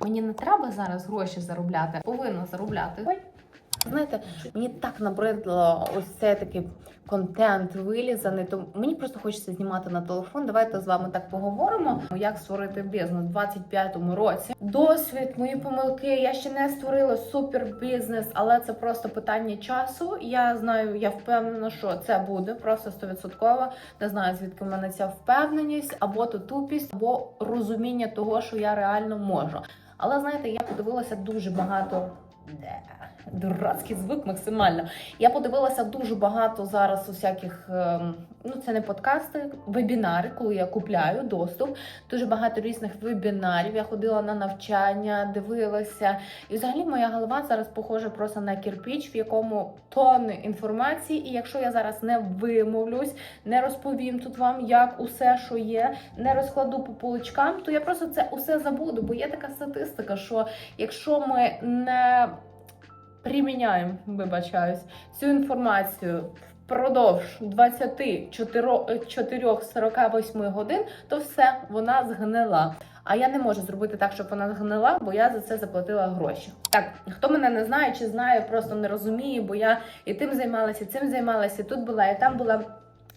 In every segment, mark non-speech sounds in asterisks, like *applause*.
Мені не треба зараз гроші заробляти, повинна заробляти. Ой. Знаєте, мені так набридло ось цей такий контент вилізаний. То мені просто хочеться знімати на телефон. Давайте з вами так поговоримо. Як створити бізнес у 25-му році. Досвід, мої помилки. Я ще не створила супер бізнес, але це просто питання часу. Я знаю, я впевнена, що це буде просто 100%. Не знаю, звідки в мене ця впевненість, або то тупість, або розуміння того, що я реально можу. Але знаєте, я подивилася дуже багато. Де? Дурацький звук максимально. Я подивилася дуже багато зараз усяких, ем, ну це не подкасти, вебінари, коли я купляю доступ. Дуже багато різних вебінарів. Я ходила на навчання, дивилася. І взагалі моя голова зараз похожа просто на кирпіч, в якому тонни інформації. І якщо я зараз не вимовлюсь, не розповім тут вам, як усе, що є, не розкладу по поличкам, то я просто це усе забуду. Бо є така статистика, що якщо ми не приміняємо, вибачаюсь, цю інформацію впродовж 24-48 годин, то все, вона згнила. А я не можу зробити так, щоб вона згнила, бо я за це заплатила гроші. Так, хто мене не знає чи знає, просто не розуміє, бо я і тим займалася, і цим займалася, і тут була, і там була.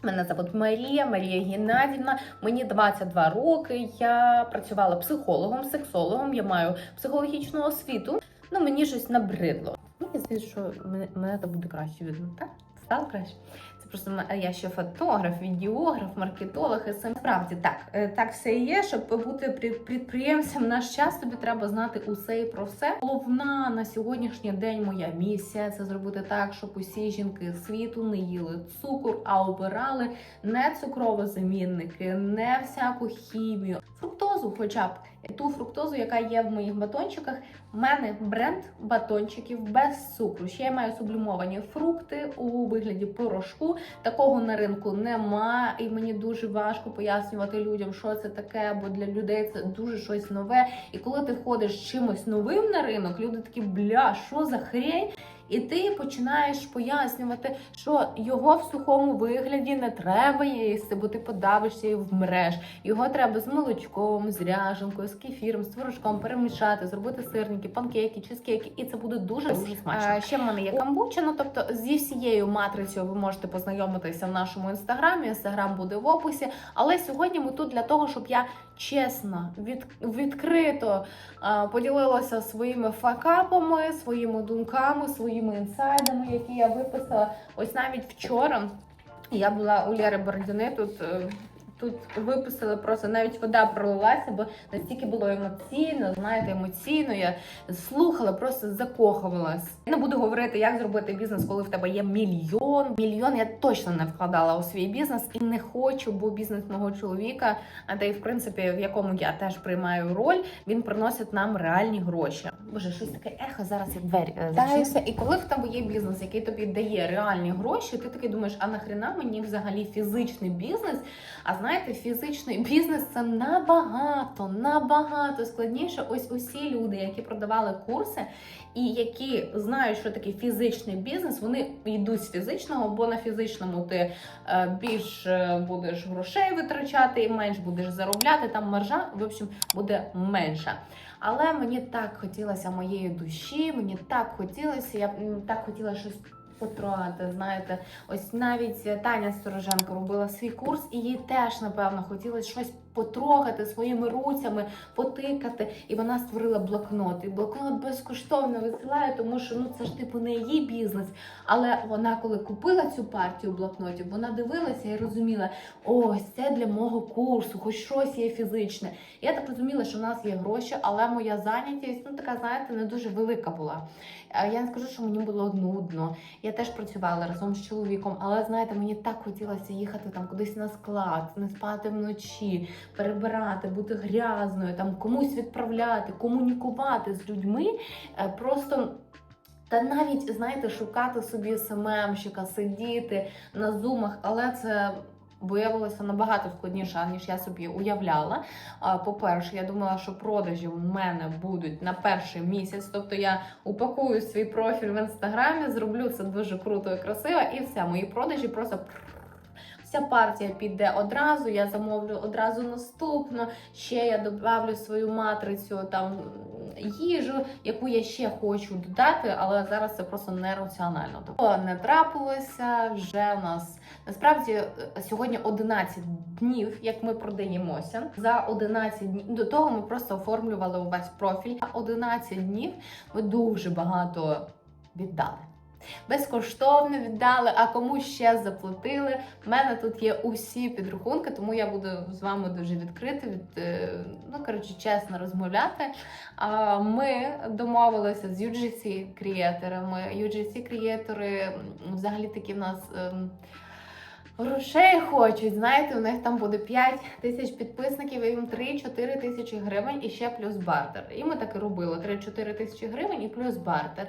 Мене зовут Марія, Марія Геннадівна. Мені 22 роки. Я працювала психологом, сексологом. Я маю психологічну освіту. Ну мені щось набридло. Мені здається, що мене, так буде краще видно. Так стало краще. Це просто я ще фотограф, відеограф, маркетолог. І це справді так. е, Так все і є. Щоб бути при- підприємцем наш час, тобі треба знати усе і про все. Головна на сьогоднішній день моя місія це зробити так, щоб усі жінки світу не їли цукор, а обирали не цукрові замінники, не всяку хімію, фруктозу, хоча б ту фруктозу, яка є в моїх батончиках. У мене бренд батончиків без цукру. Ще я маю сублімовані фрукти у вигляді порошку. Такого на ринку нема, і мені дуже важко пояснювати людям, що це таке, бо для людей це дуже щось нове. І коли ти входиш чимось новим на ринок, люди такі бля, що за хрень? І ти починаєш пояснювати, що його в сухому вигляді не треба їсти, бо ти подавишся і вмреш. Його треба з молочком, з ряженкою, з кефіром, з творожком перемішати, зробити сирники, панкейки, чизкейки, і це буде дуже дуже смачно. Ще в мене є камбуча. Ну тобто зі всією матрицею ви можете познайомитися в нашому інстаграмі. Інстаграм буде в описі. Але сьогодні ми тут для того, щоб я чесно, від, відкрито поділилася своїми факапами, своїми думками, своїми інсайдами, які я виписала. Ось навіть вчора я була у Лєри Бородіни тут. е, Тут виписали просто навіть вода пролилася, бо настільки було емоційно, знаєте, емоційно. Я слухала, просто закохувалась. Я не буду говорити, як зробити бізнес, коли в тебе є мільйон. Мільйон я точно не вкладала у свій бізнес і не хочу, бо бізнес мого чоловіка, а та й в принципі, в якому я теж приймаю роль, він приносить нам реальні гроші. Боже, щось таке ехо зараз я двері е. І коли в тебе є бізнес, який тобі дає реальні гроші, ти такий думаєш, а нахрена мені взагалі фізичний бізнес? А знаєте, фізичний бізнес це набагато, набагато складніше. Ось усі люди, які продавали курси, і які знають, що таке фізичний бізнес, вони йдуть з фізичного, бо на фізичному ти е, більш е, будеш грошей витрачати, менш будеш заробляти. Там маржа, в общем, буде менша. Але мені так хотілося моєї душі, мені так хотілося, я так хотіла щось потрогати. Знаєте, ось навіть Таня Стороженко робила свій курс, і їй теж, напевно, хотілося щось потрогати своїми руцями, потикати. І вона створила блокнот. І блокнот безкоштовно висилає, тому що ну це ж типу не її бізнес. Але вона, коли купила цю партію блокнотів, вона дивилася і розуміла, ось це для мого курсу, хоч щось є фізичне. Я так розуміла, що в нас є гроші, але моя зайнятість, ну така, знаєте, не дуже велика була. Е, Я не скажу, що мені було нудно. Я теж працювала разом з чоловіком, але знаєте, мені так хотілося їхати там кудись на склад, не спати вночі, перебирати, бути грязною, там комусь відправляти, комунікувати з людьми. Е, Просто. Та навіть знаєте, шукати собі СММщика, сидіти на зумах, але це виявилося набагато складніше, ніж я собі уявляла. По-перше, я думала, що продажі в мене будуть на перший місяць. Тобто я упакую свій профіль в інстаграмі, зроблю це дуже круто і красиво, і все, мої продажі просто. Вся партія піде одразу, я замовлю одразу наступну. Ще я добавлю свою матрицю там їжу, яку я ще хочу додати, але зараз це просто нераціонально. Тобто не трапилося вже у нас. Насправді е, сьогодні 11 днів, як ми продаємося. За 11 днів до того ми просто оформлювали увесь профіль. За 11 днів ми дуже багато віддали. Безкоштовно віддали, а кому ще заплатили. У мене тут є усі підрахунки, тому я буду з вами дуже відкрити, від, е, ну коротше, чесно розмовляти. Ми домовилися з UGC креаторами. UGC креатори взагалі такі в нас. Грошей хочуть, знаєте, у них там буде 5 тисяч підписників, і їм 3-4 тисячі гривень і ще плюс бартер. І ми так і робили: 3-4 тисячі гривень і плюс бартер.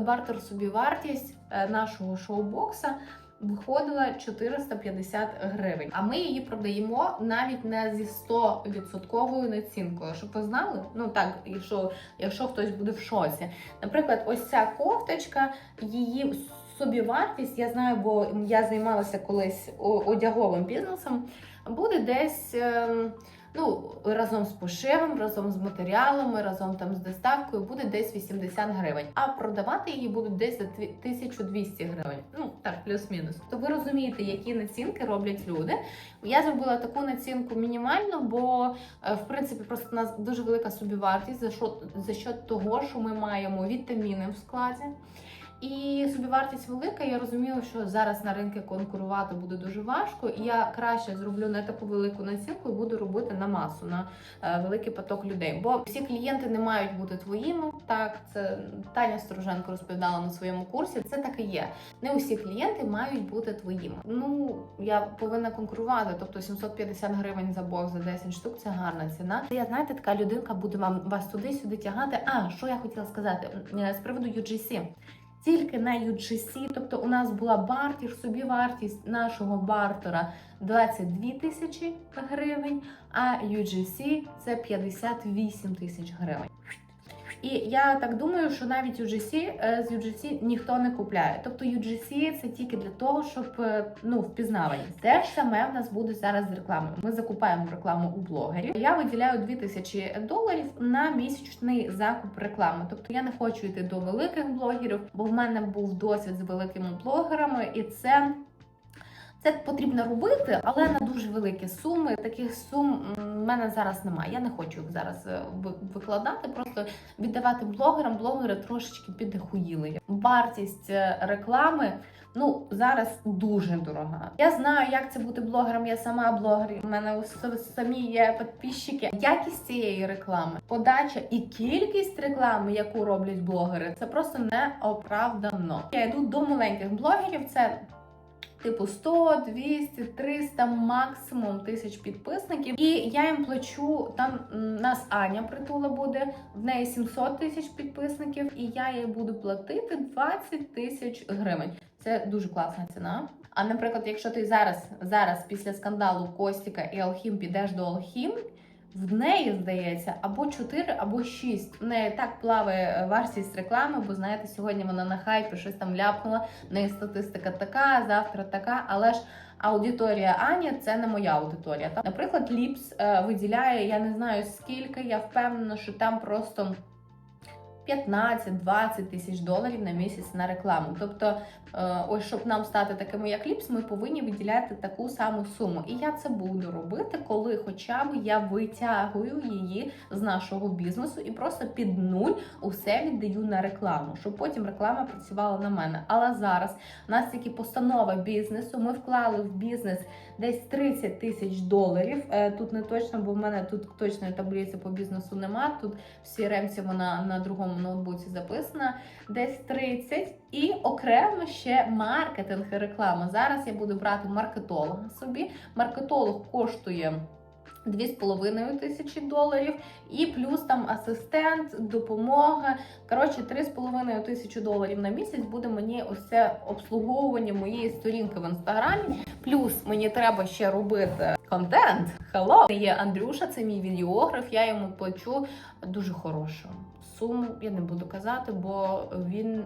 Бартер собі вартість е, нашого шоу-бокса виходила 450 гривень. А ми її продаємо навіть не зі 100% націнкою. Щоб ви знали? Ну так, якщо, якщо хтось буде в шоці. Наприклад, ось ця кофточка, її собівартість, я знаю, бо я займалася колись одяговим бізнесом, буде десь. ем, Ну, разом з пошивом, разом з матеріалами, разом там з доставкою буде десь 80 гривень. А продавати її будуть десь за дві- 1200 гривень. Ну так, плюс-мінус. То ви розумієте, які націнки роблять люди. Я зробила таку націнку мінімальну, бо е, в принципі просто у нас дуже велика собівартість за що за що того, що ми маємо вітаміни в складі. І собівартість велика. Я розуміла, що зараз на ринку конкурувати буде дуже важко, і я краще зроблю не таку велику націнку і буду робити на масу, на е, великий поток людей. Бо всі клієнти не мають бути твоїми. Так, це Таня Стороженко розповідала на своєму курсі. Це так і є. Не усі клієнти мають бути твоїми. Ну я повинна конкурувати. Тобто 750 гривень за бокс за 10 штук це гарна ціна. Я знаєте, така людинка буде вам вас туди-сюди тягати. А що я хотіла сказати Е, з приводу UGC. Тільки на UGC, тобто у нас була бартер, собівартість нашого бартера 22 тисячі гривень, а UGC це 58 тисяч гривень. І я так думаю, що навіть UGC е, з UGC ніхто не купляє. Тобто UGC це тільки для того, щоб е, ну впізнаваність. Те ж саме в нас буде зараз з рекламою. Ми закупаємо рекламу у блогерів. Я виділяю 2000 доларів на місячний закуп реклами. Тобто я не хочу йти до великих блогерів, бо в мене був досвід з великими блогерами, і це. Це потрібно робити, але на дуже великі суми. Таких сум в мене зараз немає. Я не хочу їх зараз е, викладати, просто віддавати блогерам. Блогери трошечки підхуїли. Вартість е, реклами. Ну зараз дуже дорога. Я знаю, як це бути блогером. Я сама блогер. У мене самі є підписчики. Якість цієї реклами, подача і кількість реклами, яку роблять блогери, це просто неоправдано. Я йду до маленьких блогерів. Це Типу 100, 200, 300, максимум тисяч підписників. І я їм плачу там нас Аня притула буде, в неї 700 тисяч підписників, і я їй буду платити 20 тисяч гривень. Це дуже класна ціна. А наприклад, якщо ти зараз, зараз після скандалу Костіка і Алхім підеш до Алхім. В неї здається або 4, або 6. В неї так плаває е, вартість реклами, бо знаєте, сьогодні вона на хайпі щось там ляпнула. В неї статистика така, завтра така, але ж аудиторія Ані це не моя аудиторія. Наприклад, Ліпс е, виділяє, я не знаю скільки, я впевнена, що там просто 15-20 тисяч доларів на місяць на рекламу. Тобто, е, ось щоб нам стати такими, як Ліпс, ми повинні виділяти таку саму суму. І я це буду робити, коли хоча б я витягую її з нашого бізнесу і просто під нуль усе віддаю на рекламу, щоб потім реклама працювала на мене. Але зараз у нас тільки постанова бізнесу. Ми вклали в бізнес десь 30 тисяч доларів. Е, Тут не точно, бо в мене тут точної таблиці по бізнесу нема. Тут в CRM вона на другому ноутбуці записана. Десь 30. І окремо ще маркетинг і реклама. Зараз я буду брати маркетолога собі. Маркетолог коштує. 2,5 тисячі доларів, і плюс там асистент, допомога. Коротше, 3,5 тисячі доларів на місяць буде мені це обслуговування моєї сторінки в інстаграмі. Плюс мені треба ще робити контент. Hello! Є Андрюша, це мій відеограф. Я йому плачу дуже хорошу суму. Я не буду казати, бо він.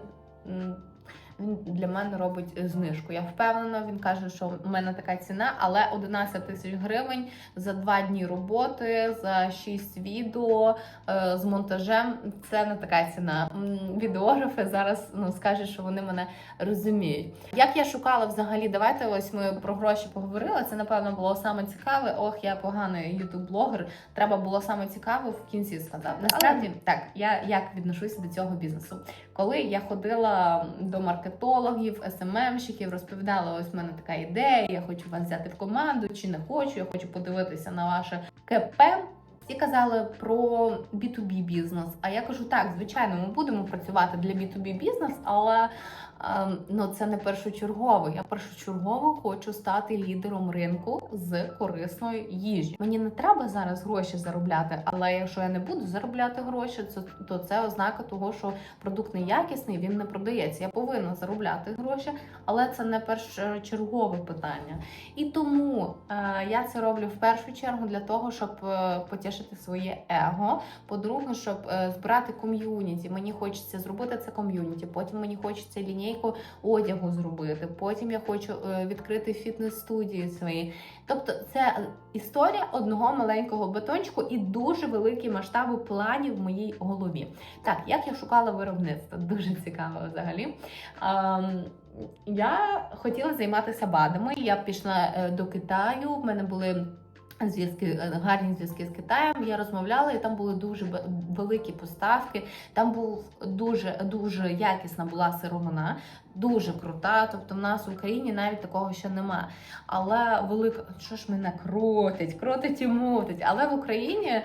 Він для мене робить е, знижку. Я впевнена, він каже, що в мене така ціна, але 11 тисяч гривень за два дні роботи, за 6 відео е, з монтажем. Це не така ціна. Відеографи зараз ну скажуть, що вони мене розуміють. Як я шукала взагалі, давайте ось ми про гроші поговорили. Це напевно було саме цікаве. Ох, я поганий ютуб-блогер. Треба було саме цікаве в кінці сказати. Насправді так, я як відношуся до цього бізнесу. Коли я ходила до маркетологів, СММщиків, розповідала, ось в мене така ідея, я хочу вас взяти в команду, чи не хочу, я хочу подивитися на ваше КП. Всі казали про B2B бізнес. А я кажу, так, звичайно, ми будемо працювати для B2B бізнес, але ну це не першочергово. Я першочергово хочу стати лідером ринку з корисної їжі. Мені не треба зараз гроші заробляти, але якщо я не буду заробляти гроші, то це ознака того, що продукт неякісний, він не продається. Я повинна заробляти гроші, але це не першочергове питання. І тому е, я це роблю в першу чергу для того, щоб е, потішити своє его. По-друге, щоб е, збирати ком'юніті. Мені хочеться зробити це ком'юніті. Потім мені хочеться лінійку одягу зробити. Потім я хочу е, відкрити фітнес-студії свої. Тобто, це історія одного маленького бетончику і дуже великі масштаби планів в моїй голові. Так, як я шукала виробництво, дуже цікаво взагалі. Ем, я хотіла займатися БАДами. Я пішла е, до Китаю. В мене були зв'язки, е, гарні зв'язки з Китаєм. Я розмовляла, і там були дуже великі поставки. Там був дуже дуже якісна була сировина, дуже крута. Тобто, в нас в Україні навіть такого ще нема. Але велика, що ж мене крутить, крутить і мутить. Але в Україні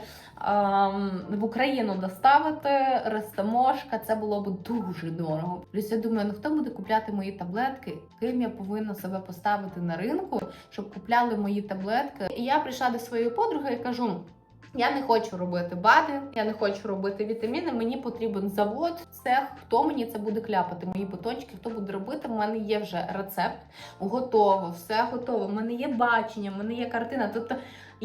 ем, в Україну доставити рестаможка, це було б дуже дорого. Плюс я думаю, ну хто буде купляти мої таблетки? Ким я повинна себе поставити на ринку, щоб купляли мої таблетки? І я прийшла до своєї подруги і кажу. Я не хочу робити БАДи, я не хочу робити вітаміни. Мені потрібен завод, цех. Хто мені це буде кляпати? Мої батончики, хто буде робити? У мене є вже рецепт, готово, все готово. У мене є бачення, у мене є картина. Тобто,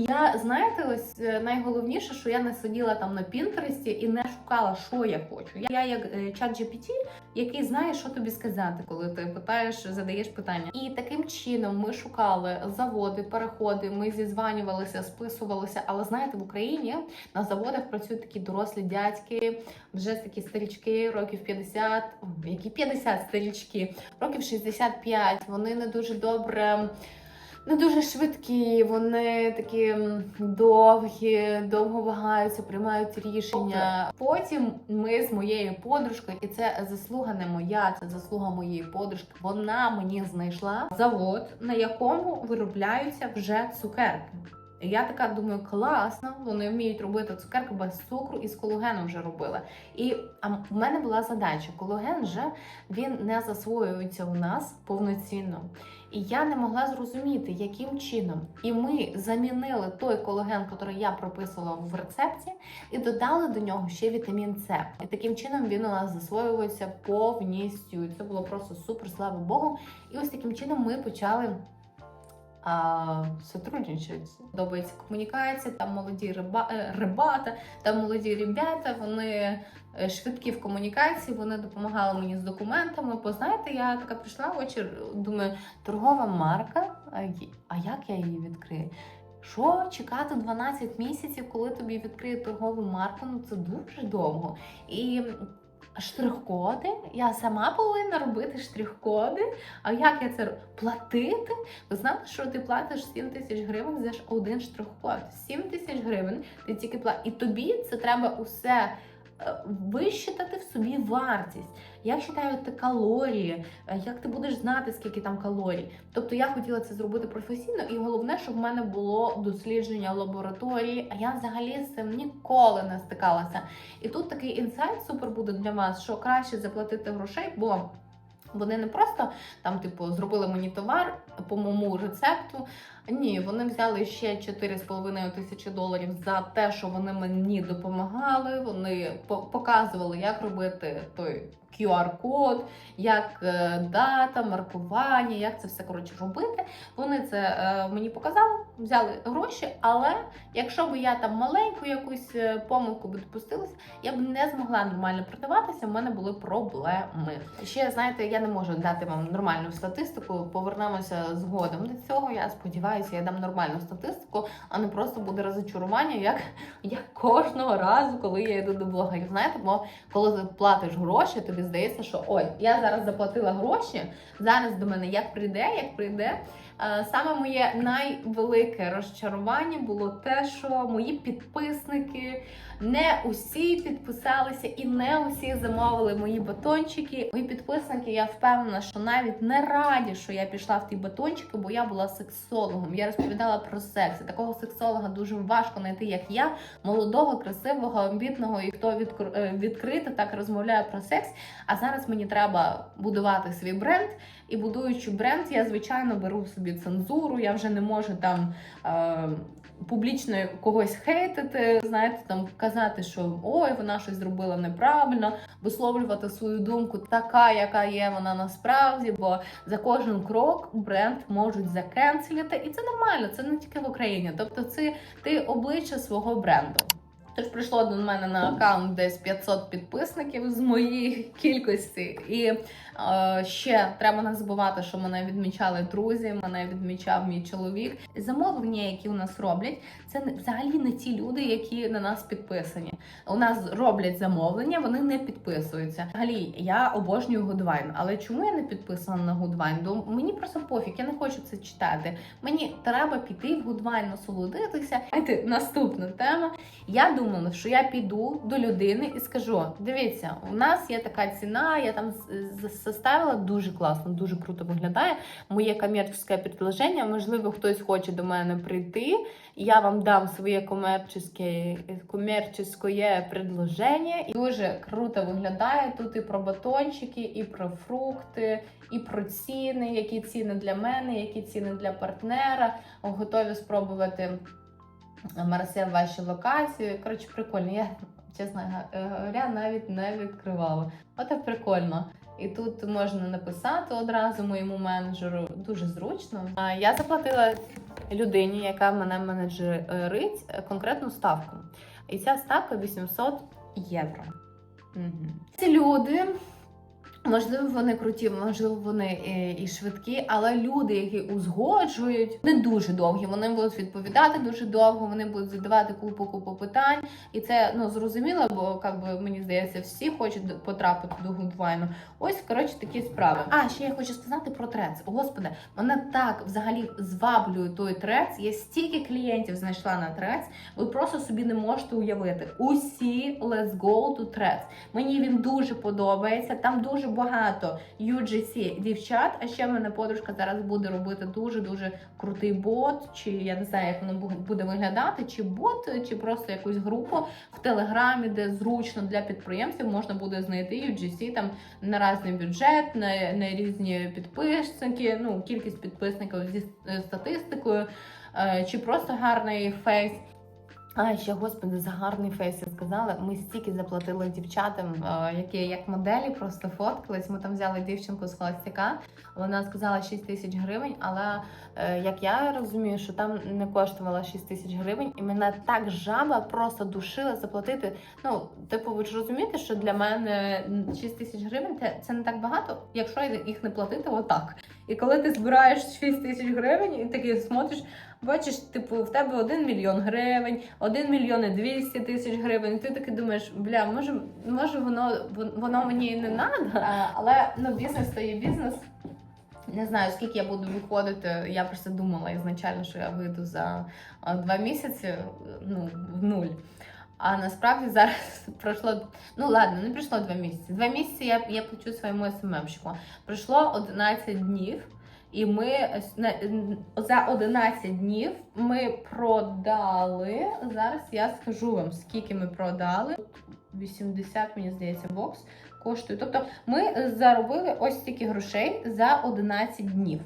я знаєте, ось е, найголовніше, що я не сиділа там на Пінтересті і не шукала, що я хочу. Я, як е, чат GPT, який знає, що тобі сказати, коли ти питаєш, задаєш питання. І таким чином ми шукали заводи, переходи. Ми зізванювалися, списувалися. Але знаєте, в Україні на заводах працюють такі дорослі дядьки, вже такі старічки, років 50, які 50 старічки, років 65. Вони не дуже добре. Не дуже швидкі, вони такі довгі, довго вагаються, приймають рішення. Потім ми з моєю подружкою, і це заслуга не моя, це заслуга моєї подружки. Вона мені знайшла завод, на якому виробляються вже цукерки. Я така думаю, класно, вони вміють робити цукерки без цукру і з кологеном вже робили. І а в мене була задача: кологен вже він не засвоюється у нас повноцінно. І я не могла зрозуміти, яким чином. І ми замінили той колаген, який я прописувала в рецепті, і додали до нього ще вітамін С. І таким чином він у нас засвоювався повністю. І це було просто супер, слава Богу. І ось таким чином ми почали. А, сотрудничать. Подобається комунікація, там молоді риба, е, рибата, там молоді ребята, вони е, швидкі в комунікації, вони допомагали мені з документами. Бо знаєте, я така прийшла в очі, думаю, торгова марка, а як я її відкрию? Що чекати 12 місяців, коли тобі відкриють торгову марку? Ну це дуже довго. І штрих-коди, я сама повинна робити штрих-коди. А як я це платити? Ви знаєте, що ти платиш 7 тисяч гривень за один штрих-код? 7 тисяч гривень ти тільки платиш. І тобі це треба усе вищитати в собі вартість. Як ти калорії, е, як ти будеш знати, скільки там калорій. Тобто я хотіла це зробити професійно, і головне, щоб в мене було дослідження лабораторії. А я взагалі з цим ніколи не стикалася. І тут такий інсайт супер буде для вас, що краще заплатити грошей, бо вони не просто там, типу, зробили мені товар, по моєму рецепту. Ні, вони взяли ще 4,5 тисячі доларів за те, що вони мені допомагали. Вони показували, як робити той QR-код, як е, дата, маркування, як це все коротше робити. Вони це е, мені показали, взяли гроші, але якщо б я там маленьку якусь е, помилку би допустилася, я б не змогла нормально продаватися. в мене були проблеми. Ще знаєте, я не можу дати вам нормальну статистику. Повернемося згодом до цього. Я сподіваюся, я дам нормальну статистику, а не просто буде розочарування, як, як кожного разу, коли я йду до блогерів. Знаєте, бо коли ти платиш гроші, тобі здається, що ой, я зараз заплатила гроші. Зараз до мене як прийде, як прийде. Е, Саме моє найвелике розчарування було те, що мої підписники не усі підписалися і не усі замовили мої батончики. Мої підписники, я впевнена, що навіть не раді, що я пішла в ті батончики, бо я була сексологом. Я розповідала про секс. Такого сексолога дуже важко знайти, як я, молодого, красивого, амбітного і хто е, відкрито так розмовляє про секс. А зараз мені треба будувати свій бренд. І будуючи бренд, я звичайно беру собі цензуру. Я вже не можу там е, публічно когось хейтити, знаєте, там казати, що ой, вона щось зробила неправильно, висловлювати свою думку така, яка є вона насправді. Бо за кожен крок бренд можуть закенселити, і це нормально, це не тільки в Україні. Тобто, це ти обличчя свого бренду. Тож прийшло до мене на аккаунт десь 500 підписників з моєї кількості. І е, ще треба не забувати, що мене відмічали друзі, мене відмічав мій чоловік. Замовлення, які у нас роблять, це взагалі не ті люди, які на нас підписані. У нас роблять замовлення, вони не підписуються. Взагалі, я обожнюю Гудвайн, але чому я не підписана на Гудвайн? Мені просто пофіг, я не хочу це читати. Мені треба піти в Гудвайн насолодитися. Наступна тема. Я думала, що я піду до людини і скажу: дивіться, у нас є така ціна, я там составила дуже класно, дуже круто виглядає. Моє комерційне предложення. Можливо, хтось хоче до мене прийти. Я вам дам своє комерційне, комерційне предложення. І дуже круто виглядає. Тут і про батончики, і про фрукти, і про ціни, які ціни для мене, які ціни для партнера. Готові спробувати Марсел ваші локації. Коротше, прикольно. Я, чесно говоря, навіть не відкривала. Оце прикольно. І тут можна написати одразу моєму менеджеру. Дуже зручно. Я заплатила людині, яка мене менеджерить, е, конкретну ставку. І ця ставка 800 євро. Угу. Ці люди. Можливо, вони круті, можливо, вони е, і швидкі, але люди, які узгоджують, не дуже довгі. Вони будуть відповідати дуже довго, вони будуть задавати купу купу питань, і це ну зрозуміло, бо як би мені здається, всі хочуть потрапити до Гудвайну. Ось коротше такі справи. А ще я хочу сказати про трец. Господи, мене так взагалі зваблює той трец. Я стільки клієнтів знайшла на трец. Ви просто собі не можете уявити. Усі let's go to трец. Мені він дуже подобається. Там дуже багато UGC дівчат. А ще в мене подружка зараз буде робити дуже дуже крутий бот. Чи я не знаю, як воно буде виглядати, чи бот, чи просто якусь групу в телеграмі, де зручно для підприємців можна буде знайти UGC там на різний бюджет, на, на різні підписники. Ну кількість підписників зі е, статистикою, е, чи просто гарний фейс. А ще господи, за гарний фейс я сказала. Ми стільки заплатили дівчатам, е, які як моделі просто фоткались. Ми там взяли дівчинку з холостяка. Вона сказала 6 тисяч гривень, але е, як я розумію, що там не коштувала 6 тисяч гривень, і мене так жаба просто душила заплатити. Ну, типу, ви ж розумієте, що для мене 6 тисяч гривень це, не так багато, якщо їх не платити отак. І коли ти збираєш 6 тисяч гривень і такий смотриш. Бачиш, типу, в тебе 1 мільйон гривень, 1 мільйон і 200 тисяч гривень. Ти таки думаєш, бля, може, може воно, воно мені і не треба, але ну, бізнес то є бізнес. Не знаю, скільки я буду виходити. Я просто думала ізначально, що я вийду за а, два місяці ну, в нуль. А насправді зараз *laughs* пройшло. Ну ладно, не пройшло два місяці. Два місяці я, я плачу своєму СММщику. Пройшло 11 днів. І ми за 11 днів ми продали. Зараз я скажу вам, скільки ми продали. 80, мені здається, бокс коштує. Тобто ми е, заробили ось стільки грошей за 11 днів.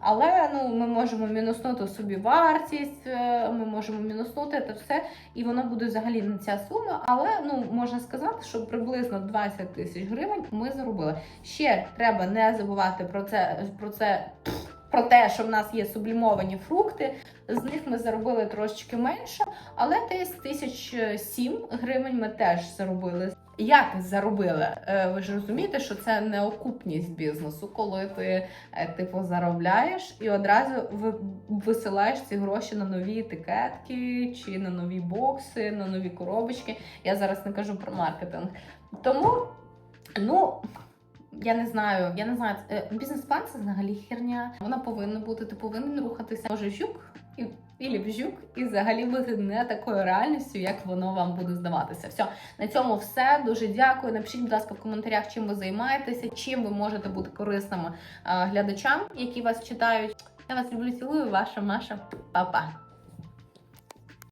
Але ну, ми можемо мінуснути собі вартість, е, ми можемо мінуснути це все, і воно буде взагалі не ця сума. Але ну можна сказати, що приблизно 20 тисяч гривень ми заробили. Ще треба не забувати про це про це. Про те, що в нас є сублімовані фрукти, з них ми заробили трошечки менше, але десь тисяч сім гривень ми теж заробили. Як заробили? Е, Ви ж розумієте, що це не окупність бізнесу, коли ти е, типу заробляєш і одразу ви- висилаєш ці гроші на нові етикетки чи на нові бокси, на нові коробочки. Я зараз не кажу про маркетинг. Тому, ну. Я не знаю, я не знаю. е, Бізнес-план це взагалі херня. Вона повинна бути, ти повинен рухатися. Може, жук і і вжук, і взагалі бути не такою реальністю, як воно вам буде здаватися. Все, на цьому все. Дуже дякую. Напишіть, будь ласка, в коментарях, чим ви займаєтеся, чим ви можете бути корисними глядачам, які вас читають. Я вас люблю, цілую, ваша Маша. Па-па.